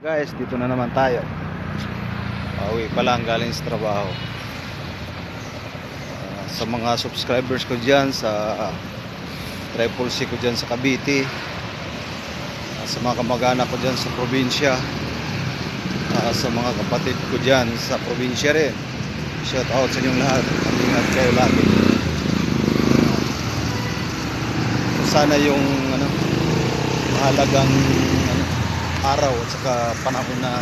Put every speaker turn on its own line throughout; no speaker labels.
Guys, dito na naman tayo. Pauwi pa lang galing sa trabaho. Ah, sa mga subscribers ko dyan sa Triple C ko dyan sa Cavite. Ah, sa mga kamag-anak ko dyan sa probinsya. Ah, sa mga kapatid ko dyan sa probinsya rin. Shout out sa inyong lahat. Ingat kayo lagi. Ah, sana yung ano, mahalagang araw at saka panahon na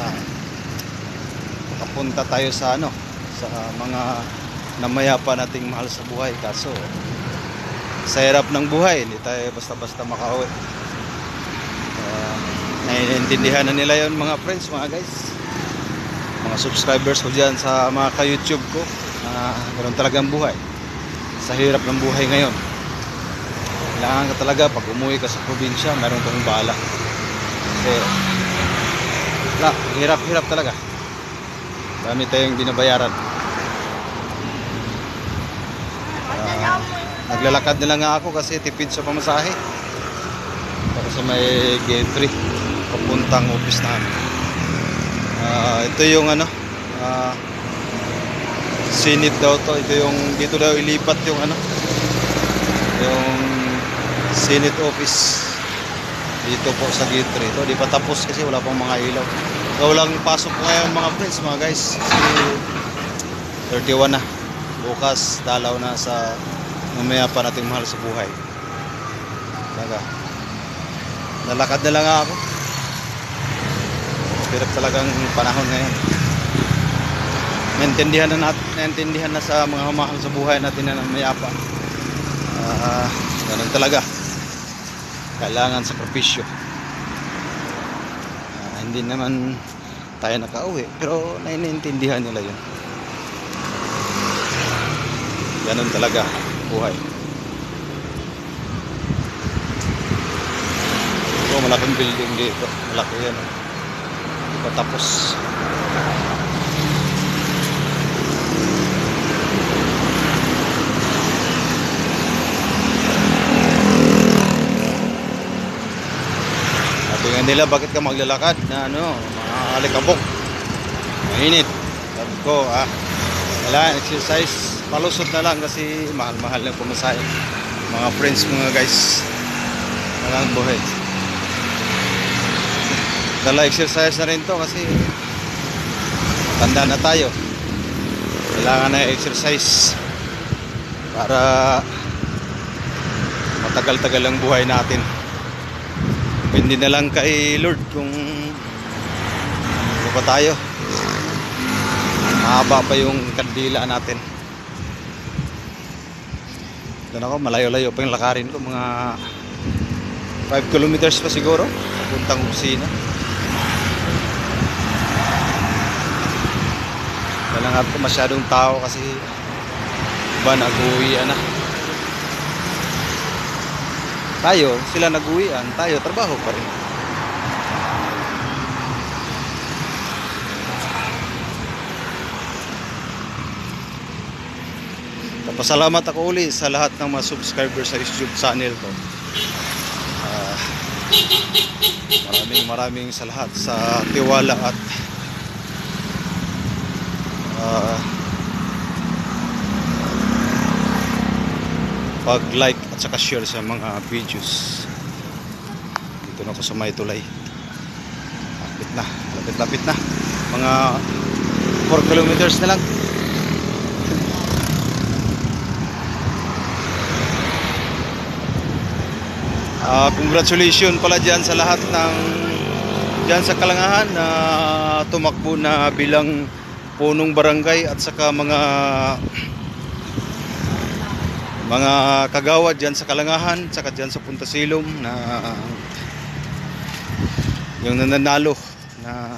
makapunta tayo sa ano sa mga namayapa nating mahal sa buhay. Kaso sa hirap ng buhay hindi tayo basta-basta makauwi. Uh, naiintindihan na nila yon mga friends mga guys. Mga subscribers ko dyan sa mga ka-youtube ko na ganoon talagang buhay. Sa hirap ng buhay ngayon. Kailangan ka talaga pag umuwi ka sa probinsya meron kang bala. Kasi wala, hirap-hirap talaga. Dami tayong binabayaran. Ah, naglalakad na lang ako kasi tipid sa pamasahe. Para sa may gate 3 papuntang office namin Ah, ito yung ano ah, sinit daw to. Ito yung dito daw ilipat yung ano yung Senate office dito po sa gate 3 ito di pa tapos kasi wala pang mga ilaw. So walang pasok ngayon mga friends mga guys. Kasi 31 na. Bukas dalaw na sa mamaya pa nating mahal sa buhay. Talaga. Nalakad na lang ako. Hirap talagang panahon ngayon. Naintindihan na natin naintindihan na sa mga mahal sa buhay natin na mamaya pa Ah, ganun talaga kailangan sakripisyo Ah, hindi naman tayo nakauwi pero naiintindihan nila yun. Ganun talaga buhay. Ito malaking building dito. Malaki yan oh. hindi tapos nila, bakit ka maglalakad na ano, alikabok. Mainit. Sabi ko, ah, wala, exercise. Palusot na lang kasi mahal-mahal na pumasahe. Mga friends mga guys. Walang buhay. Dala exercise na rin to kasi tanda na tayo. Kailangan na exercise para matagal-tagal ang buhay natin. Depende na lang kay Lord kung ano pa tayo. Mahaba pa yung kandila natin. Doon ako, malayo-layo pa yung lakarin ko. Mga 5 kilometers pa siguro. Papuntang kusina. Wala nga masyadong tao kasi iba nag-uwian na. Tayo, sila nag-uwian, tayo trabaho pa rin. Pasalamat ako uli sa lahat ng mga subscribers sa YouTube channel ko. Ah, maraming maraming sa lahat sa tiwala at ah, pag-like at saka share sa mga videos. Dito na ako sa may tulay. Lapit na, lapit-lapit na. Mga 4 kilometers na lang. Ah, congratulations pala dyan sa lahat ng dyan sa Kalangahan na tumakbo na bilang punong barangay at saka mga mga kagawad dyan sa Kalangahan saka dyan sa Punta Silom na yung nananalo na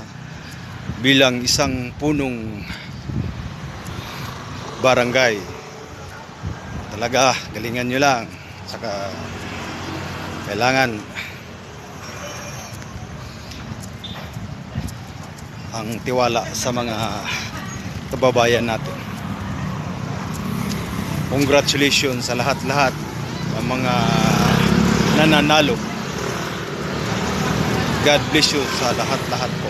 bilang isang punong barangay. Talaga galingan nyo lang. Saka kailangan ang tiwala sa mga kababayan natin congratulations sa lahat-lahat ng mga nananalo God bless you sa lahat-lahat po.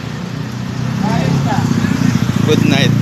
Good night.